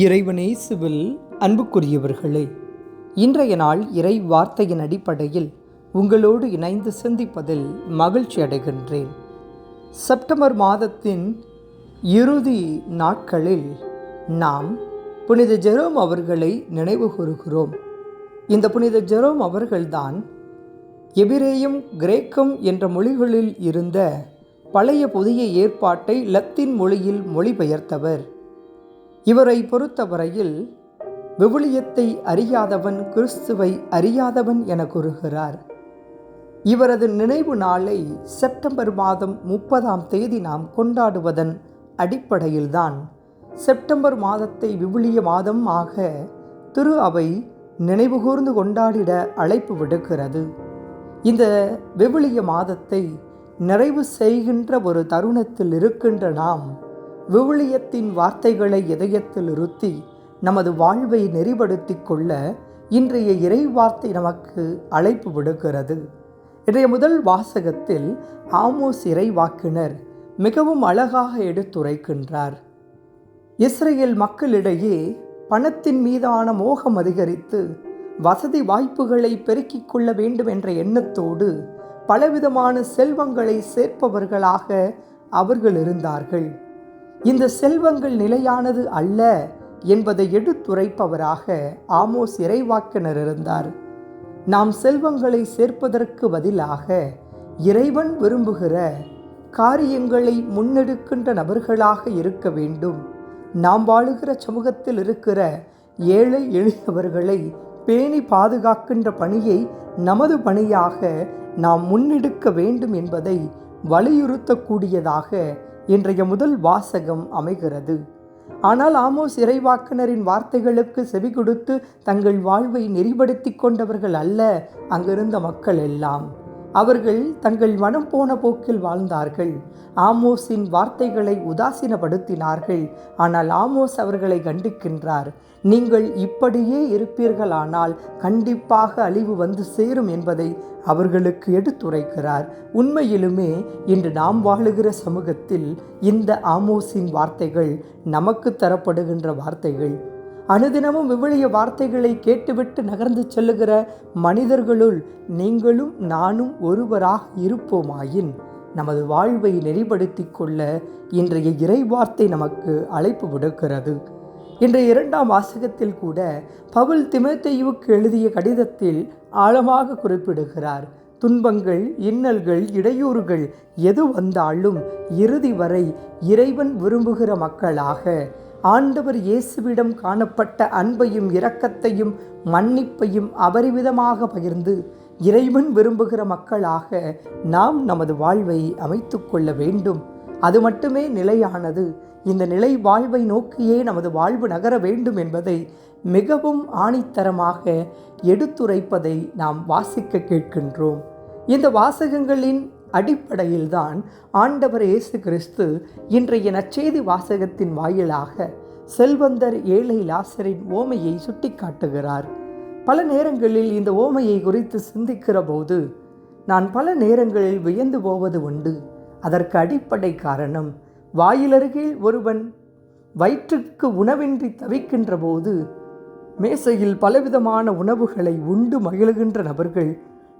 இறைவனேசுவில் அன்புக்குரியவர்களே இன்றைய நாள் இறை வார்த்தையின் அடிப்படையில் உங்களோடு இணைந்து சிந்திப்பதில் மகிழ்ச்சி அடைகின்றேன். செப்டம்பர் மாதத்தின் இறுதி நாட்களில் நாம் புனித ஜெரோம் அவர்களை நினைவு கூறுகிறோம். இந்த புனித ஜெரோம் அவர்கள்தான் எபிரேயம் கிரேக்கம் என்ற மொழிகளில் இருந்த பழைய புதிய ஏற்பாட்டை லத்தீன் மொழியில் மொழிபெயர்த்தவர். இவரை பொறுத்தவரையில் விவிலியத்தை அறியாதவன் கிறிஸ்துவை அறியாதவன் என கூறுகிறார். இவரது நினைவு நாளை செப்டம்பர் மாதம் முப்பதாம் தேதி நாம் கொண்டாடுவதன் அடிப்படையில்தான். செப்டம்பர் மாதத்தை விவிலிய மாதம் ஆக திரு அவை நினைவுகூர்ந்து கொண்டாடிட அழைப்பு விடுக்கிறது. இந்த விவிலிய மாதத்தை நிறைவு செய்கின்ற ஒரு தருணத்தில் இருக்கின்ற நாம் விவிலியத்தின் வார்த்தைகளை இதயத்தில் இருத்தி நமது வாழ்வை நெறிப்படுத்தி கொள்ள இன்றைய இறை வார்த்தை நமக்கு அழைப்பு விடுக்கிறது. இன்றைய முதல் வாசகத்தில் ஆமோஸ் இறைவாக்கினர் மிகவும் அழகாக எடுத்துரைக்கின்றார். இஸ்ரேல் மக்களிடையே பணத்தின் மீதான மோகம் அதிகரித்து வசதி வாய்ப்புகளை பெருக்கிக் கொள்ள வேண்டும் என்ற எண்ணத்தோடு பலவிதமான செல்வங்களை சேர்ப்பவர்களாக அவர்கள் இருந்தார்கள். இந்த செல்வங்கள் நிலையானது அல்ல என்பதை எடுத்துரைப்பவராக ஆமோஸ் இறைவாக்கினர் இருந்தார். நாம் செல்வங்களை சேர்ப்பதற்கு பதிலாக இறைவன் விரும்புகிற காரியங்களை முன்னெடுக்கின்ற நபர்களாக இருக்க வேண்டும். நாம் வாழுகிற சமூகத்தில் இருக்கிற ஏழை எளியவர்களை பேணி பாதுகாக்கின்ற பணியை நமது பணியாக நாம் முன்னெடுக்க வேண்டும் என்பதை வலியுறுத்தக்கூடியதாக இன்றைய முதல் வாசகம் அமைகிறது. ஆனால் ஆமோஸ் இறைவாக்கினரின் வார்த்தைகளுக்கு செவி கொடுத்து தங்கள் வாழ்வை நெறிப்படுத்தி கொண்டவர்கள் அல்ல அங்கிருந்த மக்கள் எல்லாம். அவர்கள் தங்கள் மனம் போன போக்கில் வாழ்ந்தார்கள். ஆமோஸின் வார்த்தைகளை உதாசீனப்படுத்தினார்கள். ஆனால் ஆமோஸ் அவர்களை கண்டிக்கின்றார். நீங்கள் இப்படியே இருப்பீர்களானால் கண்டிப்பாக அழிவு வந்து சேரும் என்பதை அவர்களுக்கு எடுத்துரைக்கிறார். உண்மையிலுமே இன்று நாம் வாழுகிற சமூகத்தில் இந்த ஆமோஸின் வார்த்தைகள் நமக்கு தரப்படுகின்ற வார்த்தைகள். அனுதினமும் விவிலிய வார்த்தைகளை கேட்டுவிட்டு நகர்ந்து செல்லுகிற மனிதர்களுள் நீங்களும் நானும் ஒருவராக இருப்போமாயின் நமது வாழ்வை நெறிப்படுத்தி கொள்ள இன்றைய இறை வார்த்தை நமக்கு அழைப்பு விடுக்கிறது. இன்றைய இரண்டாம் வாசகத்தில் கூட பவுல் திமேத்தையுவுக்கு எழுதிய கடிதத்தில் ஆழமாக குறிப்பிடுகிறார் துன்பங்கள் இன்னல்கள் இடையூறுகள் எது வந்தாலும் இறுதி வரை இறைவன் விரும்புகிற மக்களாக ஆண்டவர் இயேசுவிடம் காணப்பட்ட அன்பையும் இரக்கத்தையும் மன்னிப்பையும் அபரிவிதமாக பகிர்ந்து இறைவன் விரும்புகிற மக்களாக நாம் நமது வாழ்வை அமைத்து கொள்ள வேண்டும். அது மட்டுமே நிலையானது. இந்த நிலை வாழ்வை நோக்கியே நமது வாழ்வு நகர வேண்டும் என்பதை மிகவும் ஆணித்தரமாக எடுத்துரைப்பதை நாம் வாசிக்க கேட்கின்றோம். இந்த வாசகங்களின் அடிப்படையில்தான் ஆண்டவர் இயேசு கிறிஸ்து இன்றைய நற்செய்தி வாசகத்தின் வாயிலாக செல்வந்தர் ஏழை லாசரின் ஓமையை சுட்டிக்காட்டுகிறார். பல நேரங்களில் இந்த ஓமையை குறித்து சிந்திக்கிற போது நான் பல நேரங்களில் வியந்து போவது உண்டு. அதற்கு அடிப்படை காரணம் வாயிலருகில் ஒருவன் வயிற்றுக்கு உணவின்றி தவிக்கின்ற போது மேசையில் பலவிதமான உணவுகளை உண்டு மகிழுகின்ற நபர்கள்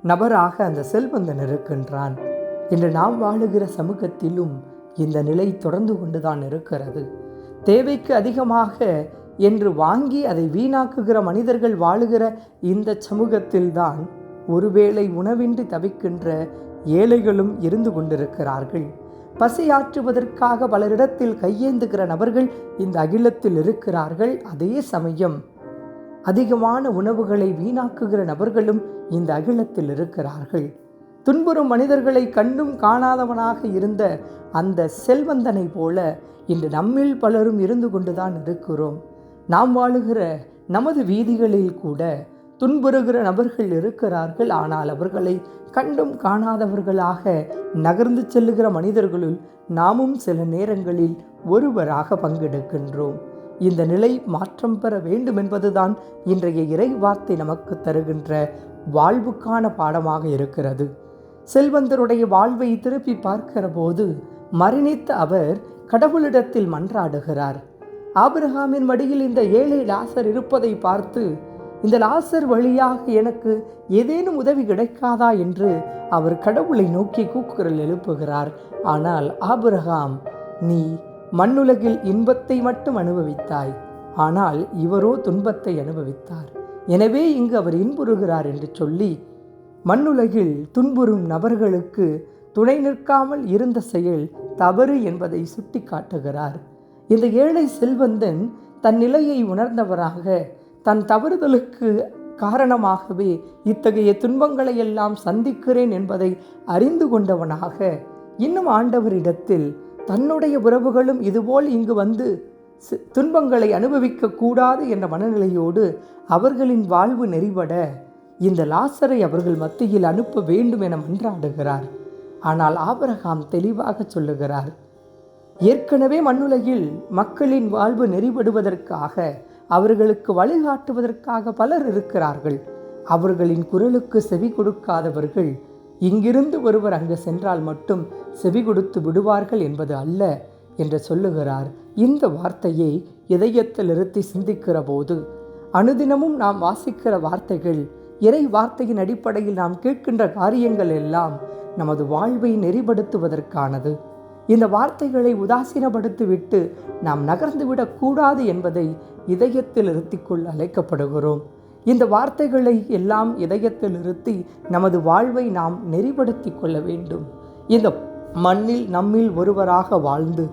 நபராக அந்த செல்வந்தன் இருக்கின்றான். இன்று நாம் வாழுகிற சமூகத்திலும் இந்த நிலை தொடர்ந்து கொண்டுதான் இருக்கிறது. தேவைக்கு அதிகமாக என்று வாங்கி அதை வீணாக்குகிற மனிதர்கள் வாழுகிற இந்த சமூகத்தில்தான் ஒருவேளை உணவின்றி தவிக்கின்ற ஏழைகளும் இருந்து கொண்டிருக்கிறார்கள். பசியாற்றுவதற்காக பலரிடத்தில் கையேந்துகிற நபர்கள் இந்த அகிலத்தில் இருக்கிறார்கள். அதே சமயம் அதிகமான உணவுகளை வீணாக்குகிற நபர்களும் இந்த அகிலத்தில் இருக்கிறார்கள். துன்புறும் மனிதர்களை கண்டும் காணாதவனாக இருந்த அந்த செல்வந்தனை போல இன்று நம்மில் பலரும் இருந்து கொண்டுதான் இருக்கிறோம். நாம் வாழுகிற நமது வீதிகளில் கூட துன்புறுகிற நபர்கள் இருக்கிறார்கள். ஆனால் அவர்களை கண்டும் காணாதவர்களாக நகர்ந்து செல்லுகிற மனிதர்களுள் நாமும் சில நேரங்களில் ஒருவராக பங்கெடுக்கின்றோம். இந்த நிலை மாற்றம் பெற வேண்டும் என்பதுதான் இன்றைய இறை வார்த்தை நமக்கு தருகின்ற வாழ்வுக்கான பாடமாக இருக்கிறது. செல்வந்தருடைய வாழ்வை திருப்பி பார்க்கிற போது மரணித்த அவர் கடவுளிடத்தில் மன்றாடுகிறார். ஆபிரகாமின் மடியில் இந்த ஏழை லாசர் இருப்பதை பார்த்து இந்த லாசர் வழியாக எனக்கு ஏதேனும் உதவி கிடைக்காதா என்று அவர் கடவுளை நோக்கி கூக்குரல் எழுப்புகிறார். ஆனால் ஆபிரகாம் நீ மண்ணுலகில் இன்பத்தை மட்டும் அனுபவித்தாய். ஆனால் இவரோ துன்பத்தை அனுபவித்தார். எனவே இங்கு அவர் இன்புறுகிறார் என்று சொல்லி மண்ணுலகில் துன்புறும் நபர்களுக்கு துணை நிற்காமல் இருந்த செயல் தவறு என்பதை சுட்டி காட்டுகிறார் இந்த ஏழை செல்வந்தன் தன் நிலையை உணர்ந்தவராக தன் தவறுதலுக்கு காரணமாகவே இத்தகைய துன்பங்களை எல்லாம் சந்திக்கிறேன் என்பதை அறிந்து கொண்டவனாக இன்னும் ஆண்டவரிடத்தில் தன்னுடைய உறவுகளும் இதுபோல் இங்கு வந்து துன்பங்களை அனுபவிக்க கூடாது என்ற மனநிலையோடு அவர்களின் வாழ்வு நெறிபட இந்த லாசரை அவர்கள் மத்தியில் அனுப்ப வேண்டும் என மன்றாடுகிறார். ஆனால் ஆபரகாம் தெளிவாக சொல்லுகிறார் ஏற்கனவே மண்ணுலகில் மக்களின் வாழ்வு நெறிபடுவதற்காக அவர்களுக்கு வழிகாட்டுவதற்காக பலர் இருக்கிறார்கள். அவர்களின் குரலுக்கு செவி கொடுக்காதவர்கள் இங்கிருந்து ஒருவர் அங்கு சென்றால் மட்டும் செவி கொடுத்து விடுவார்கள் என்பது அல்ல என்று சொல்லுகிறார். இந்த வார்த்தையை இதயத்தில் நிறுத்தி சிந்திக்கிற போது அனுதினமும் நாம் வாசிக்கிற வார்த்தைகள் இறை வார்த்தையின் அடிப்படையில் நாம் கேட்கின்ற காரியங்கள் எல்லாம் நமது வாழ்வை நெறிப்படுத்துவதற்கானது. இந்த வார்த்தைகளை உதாசீனப்படுத்திவிட்டு நாம் நகர்ந்துவிடக்கூடாது என்பதை இதயத்தில் இருத்திக்குள் அழைக்கப்படுகிறோம். இந்த வார்த்தைகளை எல்லாம் இதயத்தில் இருத்தி நமது வாழ்வை நாம் நெறிப்படுத்தி கொள்ள வேண்டும். இந்த மண்ணில் நம்மில் ஒருவராக வாழ்ந்து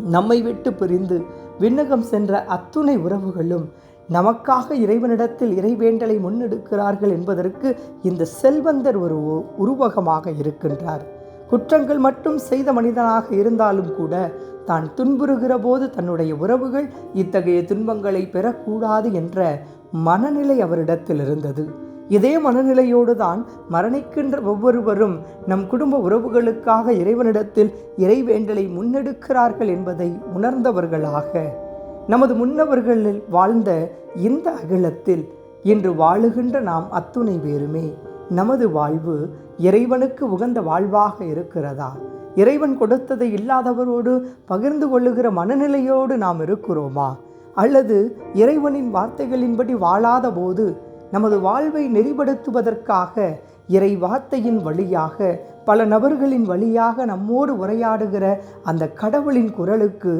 நம்மை விட்டு பிரிந்து விண்ணகம் சென்ற அத்துணை உறவுகளும் நமக்காக இறைவனிடத்தில் இறைவேண்டலை முன்னெடுக்கிறார்கள் என்பதற்கு இந்த செல்வந்தர் ஒரு உ- உருவகமாக இருக்கின்றார். குற்றங்கள் மட்டும் செய்த மனிதனாக இருந்தாலும் கூட தான் துன்புறுகிற போது தன்னுடைய உறவுகள் இத்தகைய துன்பங்களை பெறக்கூடாது என்ற மனநிலை அவரிடத்தில் இருந்தது. இதே மனநிலையோடு தான் மரணிக்கின்ற ஒவ்வொருவரும் நம் குடும்ப உறவுகளுக்காக இறைவனிடத்தில் இறைவேண்டலை முன்னெடுக்கிறார்கள் என்பதை உணர்ந்தவர்களாக நமது முன்னவர்களில் வாழ்ந்த இந்த அகிலத்தில் இன்று வாழுகின்ற நாம் அத்துணை பேருமே நமது வாழ்வு இறைவனுக்கு உகந்த வாழ்வாக இருக்கிறதா? இறைவன் கொடுத்ததை இல்லாதவரோடு பகிர்ந்து கொள்ளுகிற மனநிலையோடு நாம் இருக்கிறோமா? அல்லது இறைவனின் வார்த்தைகளின்படி வாழாத போது நமது வாழ்வை நெறிப்படுத்துவதற்காக இறை வார்த்தையின் வழியாக பல நபர்களின் வழியாக நம்மோடு உரையாடுகிற அந்த கடவுளின் குரலுக்கு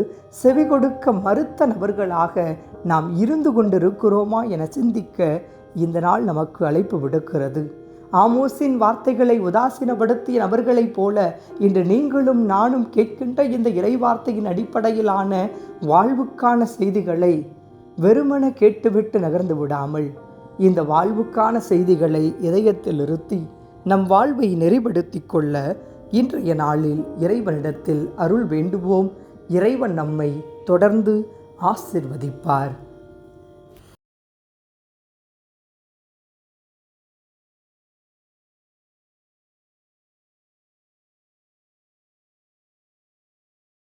செவி கொடுக்க மறுத்த நபர்களாக நாம் இருந்து கொண்டிருக்கிறோமா என சிந்திக்க இந்த நாள் நமக்கு அழைப்பு விடுக்கிறது. ஆமோஸின் வார்த்தைகளை உதாசீனப்படுத்திய நபர்களைப் போல இன்று நீங்களும் நானும் கேட்கின்ற இந்த இறைவார்த்தையின் அடிப்படையிலான வாழ்வுக்கான செய்திகளை வெறுமன கேட்டுவிட்டு நகர்ந்து விடாமல் இந்த வாழ்வுக்கான செய்திகளை இதயத்தில் நிறுத்தி நம் வாழ்வை நெறிப்படுத்திக் கொள்ள இன்றைய நாளில் இறைவனிடத்தில் அருள் வேண்டுவோம். இறைவன் நம்மை தொடர்ந்து ஆசிர்வதிப்பார்.